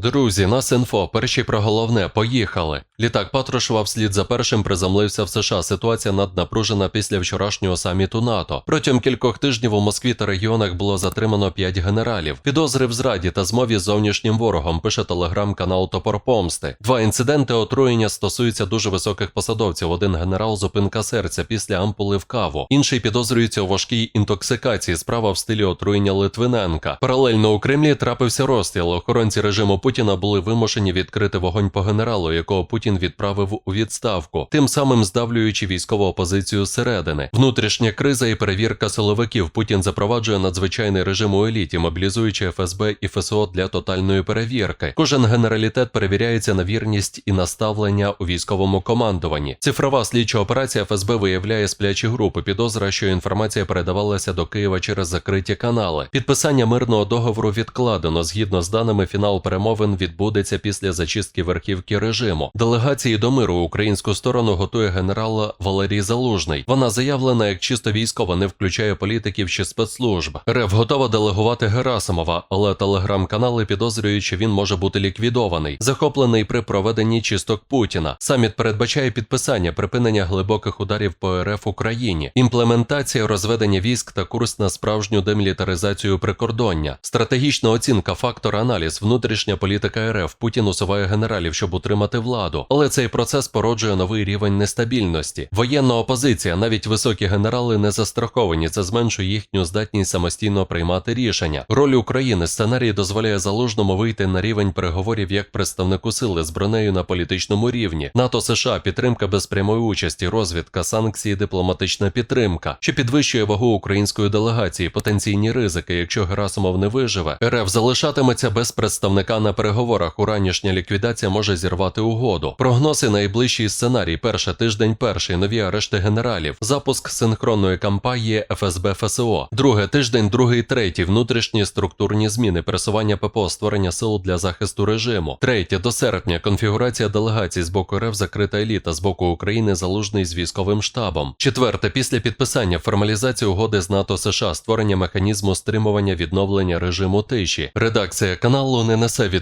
Друзі, нас інфо, перші про головне, поїхали. Літак Патрушева вслід за першим приземлився в США. Ситуація наднапружена після вчорашнього саміту НАТО. Протягом кількох тижнів у Москві та регіонах було затримано п'ять генералів. Підозри в зраді та змові з зовнішнім ворогом, пише телеграм-канал Топор Помсти. Два інциденти отруєння стосуються дуже високих посадовців. Один генерал зупинка серця після ампули в каву. Інший підозрюється у важкій інтоксикації. Справа в стилі отруєння Литвиненка. Паралельно у Кремлі трапився розстріл. Охоронці режиму Путіна були вимушені відкрити вогонь по генералу, якого Путін відправив у відставку, тим самим здавлюючи військову опозицію зсередини. Внутрішня криза і перевірка силовиків. Путін запроваджує надзвичайний режим у еліті, мобілізуючи ФСБ і ФСО для тотальної перевірки. Кожен генералітет перевіряється на вірність і наставлення у військовому командуванні. Цифрова слідча операція ФСБ виявляє сплячі групи. Підозра, що інформація передавалася до Києва через закриті канали. Підписання мирного договору відкладено. Згідно з даними, фінал перемовин відбудеться після зачистки верхівки режиму. Делегації до миру українську сторону готує генерал Валерій Залужний. Вона заявлена як чисто військова, не включає політиків чи спецслужб. РФ готова делегувати Герасимова, але телеграм-канали підозрюють, що він може бути ліквідований, захоплений при проведенні чисток Путіна. Саміт передбачає підписання припинення глибоких ударів по РФ Україні, імплементація розведення військ та курс на справжню демілітаризацію прикордоння, стратегічна оцінка, фактор аналіз, внутрішня політика РФ. Путін усуває генералів, щоб утримати владу. Але цей процес породжує новий рівень нестабільності. Воєнна опозиція, навіть високі генерали не застраховані. Це зменшує їхню здатність самостійно приймати рішення. Роль України сценарій дозволяє залужному вийти на рівень переговорів як представнику сили з бронею на політичному рівні. НАТО США підтримка без прямої участі, розвідка, санкції, дипломатична підтримка, що підвищує вагу української делегації, потенційні ризики. Якщо Герасимов не виживе, РФ залишатиметься без представника на переговорах. Уранішня ліквідація може зірвати угоду. Прогнози найближчий сценарій. Перший тиждень, перший нові арешти генералів, запуск синхронної кампанії ФСБ ФСО. Друге тиждень, другий, третій внутрішні структурні зміни, пересування ППО, створення сил для захисту режиму. Третє до серпня конфігурація делегацій з боку РФ закрита еліта, з боку України залужний з військовим штабом. Четверте, після підписання формалізації угоди з НАТО США, створення механізму стримування відновлення режиму тиші. Редакція каналу не несе